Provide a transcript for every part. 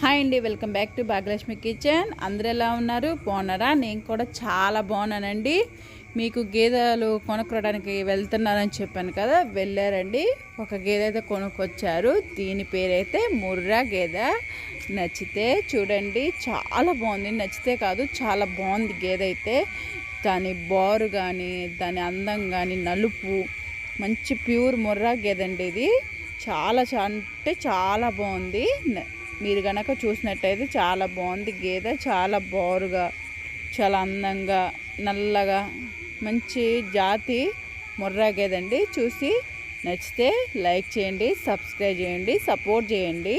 Hi అండి welcome back to Bhagyalakshmi kitchen. అందరు ఎలా ఉన్నారు? బాగున్నారా? నేను కూడా చాలా బాగున్నానండి. మీకు గేదెలు కొనుక్కోవడానికి వెళ్తున్నారని చెప్పాను కదా వెళ్ళారండి. ఒక గేదె అయితే కొనుక్కొచ్చారు. దీని పేరైతే ముర్రా గేదె. నచ్చితే చూడండి చాలా బాగుంది. నచ్చితే కాదు చాలా బాగుంది గేదె అయితే. దాని బారు కానీ దాని అందం కానీ నలుపు మంచి ప్యూర్ ముర్రా గేదె అండి ఇది. చాలా అంటే చాలా బాగుంది. మీరు కనుక చూసినట్టయితే చాలా బాగుంది గేదె చాలా బోరుగా చాలా అందంగా నల్లగా మంచి జాతి ముర్రా గేదండి చూసి నచ్చితే లైక్ చేయండి సబ్స్క్రైబ్ చేయండి సపోర్ట్ చేయండి.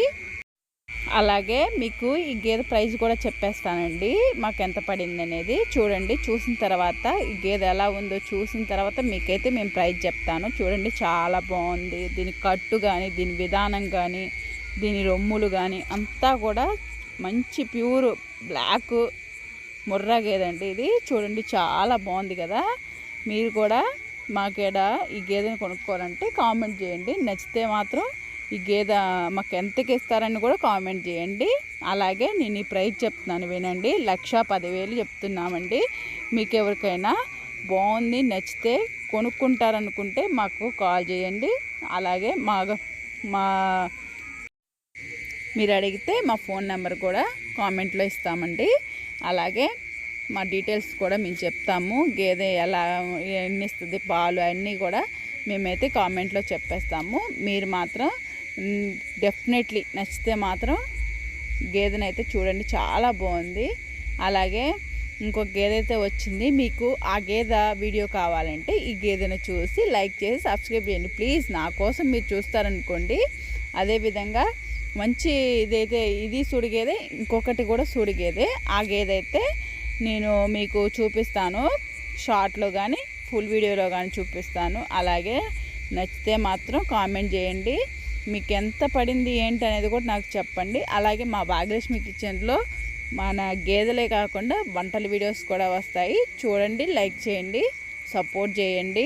అలాగే మీకు ఈ గేదె ప్రైస్ కూడా చెప్పేస్తానండి. మాకు ఎంత పడింది అనేది చూడండి. చూసిన తర్వాత ఈ గేదె ఎలా ఉందో చూసిన తర్వాత మీకైతే మేము ప్రైస్ చెప్తాను. చూడండి చాలా బాగుంది. దీని కట్టు కానీ దీని విధానం కానీ దీని రొమ్ములు కానీ అంతా కూడా మంచి ప్యూర్ బ్లాక్ ముర్రా గేదండి ఇది. చూడండి చాలా బాగుంది కదా. మీరు కూడా మాకేడ ఈ గేదెని కొనుక్కోవాలంటే కామెంట్ చేయండి. నచ్చితే మాత్రం ఈ గేదె మాకు ఎంతకి ఇస్తారని కూడా కామెంట్ చేయండి. అలాగే నేను ఈ ప్రైస్ చెప్తున్నాను వినండి. లక్ష పదివేలు చెప్తున్నామండి. మీకు ఎవరికైనా బాగుంది నచ్చితే కొనుక్కుంటారనుకుంటే మాకు కాల్ చేయండి. అలాగే మా మా మీరు అడిగితే మా ఫోన్ నెంబర్ కూడా కామెంట్లో ఇస్తామండి. అలాగే మా డీటెయిల్స్ కూడా మేము చెప్తాము. గేదె ఎలా ఎన్ని ఇస్తుంది పాలు అన్నీ కూడా మేమైతే కామెంట్లో చెప్పేస్తాము. మీరు మాత్రం డెఫినెట్లీ నచ్చితే మాత్రం గేదెనైతే చూడండి చాలా బాగుంది. అలాగే ఇంకో గేదె అయితే వచ్చింది. మీకు ఆ గేదె వీడియో కావాలంటే ఈ గేదెను చూసి లైక్ చేసి సబ్స్క్రైబ్ చేయండి. ప్లీజ్ నా కోసం మీరు చూస్తారనుకోండి. అదేవిధంగా మంచి ఇదైతే ఇది సుడిగేదే ఇంకొకటి కూడా సుడిగేదే. ఆ గేదె అయితే నేను మీకు చూపిస్తాను. షార్ట్లో కానీ ఫుల్ వీడియోలో కానీ చూపిస్తాను. అలాగే నచ్చితే మాత్రం కామెంట్ చేయండి. మీకు ఎంత పడింది ఏంటి అనేది కూడా నాకు చెప్పండి. అలాగే మా భాగ్యలక్ష్మి కిచెన్లో మన గేదెలే కాకుండా వంటల వీడియోస్ కూడా వస్తాయి. చూడండి లైక్ చేయండి సపోర్ట్ చేయండి.